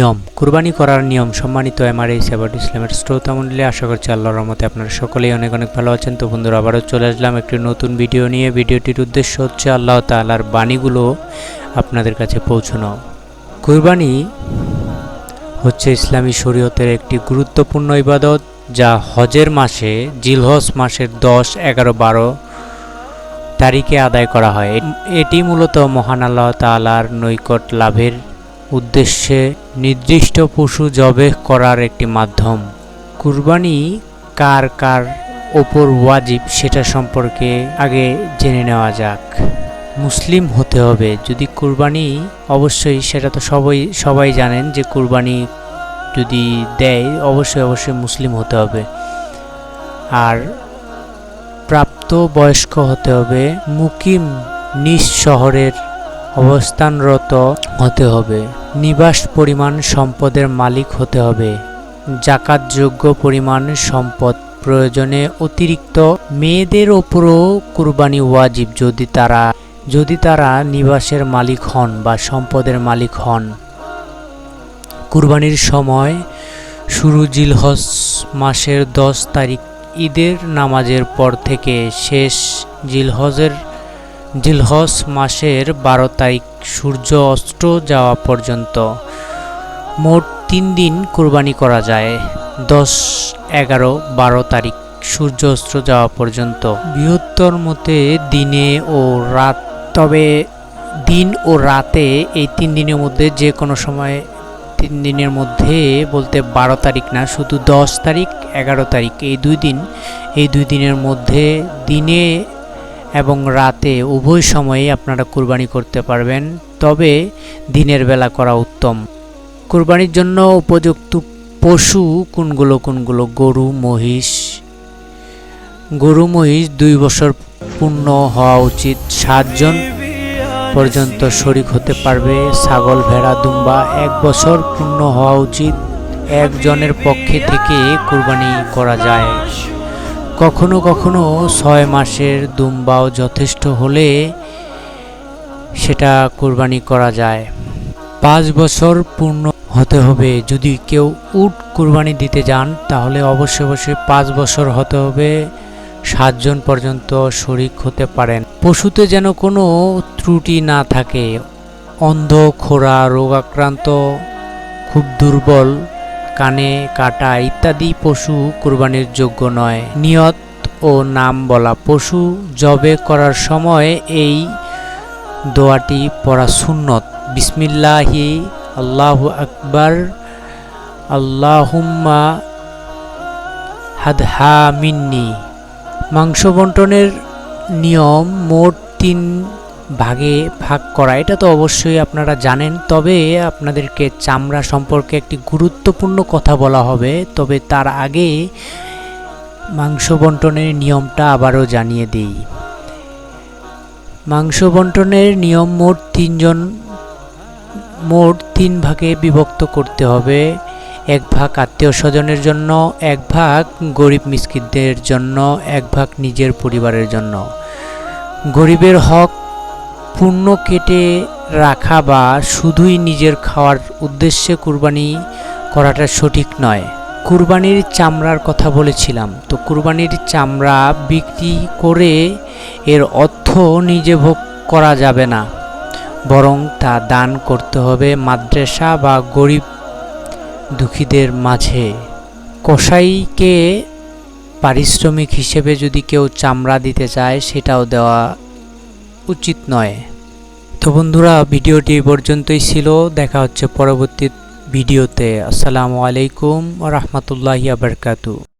নিয়ম, কুরবানি করার নিয়ম সম্মানিত এমআরএই সেবাট ইসলামের শ্রোতা মণ্ডলী, আশা করছি আল্লাহর রহমতে আপনারা সকলেই অনেক অনেক ভালো আছেন। তো বন্ধুরা, আবারও চলে আসলাম একটি নতুন ভিডিও নিয়ে। ভিডিওটির উদ্দেশ্য হচ্ছে আল্লাহ তাআলার বাণীগুলো আপনাদের কাছে পৌঁছানো। কুরবানি হচ্ছে ইসলামী শরীয়তের একটি গুরুত্বপূর্ণ ইবাদত, যা হজের মাসে, জিলহজ মাসের দশ, এগারো, বারো তারিখে আদায় করা হয়। এটি মূলত মহান আল্লাহ তাআলার নৈকট লাভের উদ্দেশ্যে নির্দিষ্ট পশু জবেহ করার একটি মাধ্যম। কুরবানি কার কার ওপর ওয়াজিব সেটা সম্পর্কে আগে জেনে নেওয়া যাক। মুসলিম হতে হবে, যদি কুরবানি অবশ্যই সেটা তো সবাই সবাই জানেন যে কুরবানি যদি দেয় অবশ্যই অবশ্যই মুসলিম হতে হবে। আর প্রাপ্ত বয়স্ক হতে হবে মুকিম নিজ শহরের অবস্থানরত হতে হবে। নিবাস পরিমাণ সম্পদের মালিক হতে হবে। জাকাতযোগ্য পরিমাণ সম্পদ প্রয়োজনে অতিরিক্ত মেয়েদের ওপরও কুরবানি ওয়াজিব যদি তারা যদি তারা নিবাসের মালিক হন বা সম্পদের মালিক হন। কুরবানির সময় শুরু জিলহজ মাসের দশ তারিখ ঈদের নামাজের পর থেকে শেষ জিলহজের জিলহজ মাসের বারো তারিখ সূর্য অস্ত যাওয়া পর্যন্ত মোট তিন দিন কোরবানি করা যায়। দশ, এগারো, বারো তারিখ সূর্য অস্ত যাওয়া পর্যন্ত। বৃহত্তর মতে দিনে ও রাত, তবে দিন ও রাতে এই তিন দিনের মধ্যে যে কোনো সময় তিন দিনের মধ্যে বলতে বারো তারিখ না, শুধু দশ তারিখ, এগারো তারিখ, এই দুই দিন, এই দুই দিনের মধ্যে দিনে এবং রাতে উভয় সময়ে আপনারা কুরবানি করতে পারবেন। তবে দিনের বেলা করা উত্তম। কুরবানির জন্য উপযুক্ত পশু কোনগুলো কোনগুলো? গরু, মহিষ। গরু, মহিষ দুই বছর পূর্ণ হওয়া উচিত। সাতজন পর্যন্ত শরিক হতে পারবে। ছাগল, ভেড়া, দুম্বা এক বছর পূর্ণ হওয়া উচিত। একজনের পক্ষে থেকে কুরবানি করা যায়। কখনো কখনো ছয় মাসের দুম্বাও যথেষ্ট হলে সেটা কোরবানি করা যায়। পাঁচ বছর পূর্ণ হতে হবে। যদি কেউ উট কোরবানি দিতে যান, তাহলে অবশ্যই অবশ্যই পাঁচ বছর হতে হবে। সাতজন পর্যন্ত শরিক হতে পারেন। পশুতে যেন কোনো ত্রুটি না থাকে। অন্ধ খোরা রোগাক্রান্ত, খুব দুর্বল কানে, কাটা ইত্যাদি পশু কুরবানির যোগ্য নয়। নিয়ত ও নাম বলা পশু জবে করার সময় এই দোয়াটি পড়া সুন্নত। বিসমিল্লাহি, আল্লাহ আকবার, আল্লাহুম্মা হাদহা মিন্নি। মাংস বন্টনের নিয়ম মোট তিন ভাগে ভাগ করা, এটা তো অবশ্যই আপনারা জানেন। তবে আপনাদেরকে চামড়া সম্পর্কে একটি গুরুত্বপূর্ণ কথা বলা হবে। তবে তার আগে মাংস বন্টনের নিয়মটা আবারও জানিয়ে দিই। মাংস বন্টনের নিয়ম মোট তিনজন, মোট তিন ভাগে বিভক্ত করতে হবে। এক ভাগ আত্মীয় স্বজনের জন্য, এক ভাগ গরিব মিসকিনদের জন্য, এক ভাগ নিজের পরিবারের জন্য। গরিবের হক পূর্ণ কেটে রাখা বা শুধুই নিজের খাওয়ার উদ্দেশ্যে কুরবানি করাটা সঠিক নয়। কুরবানির চামড়ার কথা বলেছিলাম। তো কুরবানির চামড়া বিক্রি করে এর অর্থ নিজে ভোগ করা যাবে না। বরং তা দান করতে হবে মাদ্রাসা বা গরিব দুঃখীদের মাঝে। কসাইকে পারিশ্রমিক হিসেবে যদি কেউ চামড়া দিতে চায়, সেটাও দেওয়া উচিত নয়। তো বন্ধুরা, ভিডিওটি পর্যন্তই ছিল। দেখা হচ্ছে পরবর্তী ভিডিওতে। আসসালামু আলাইকুম রহমতুল্লাহ আবরকাতু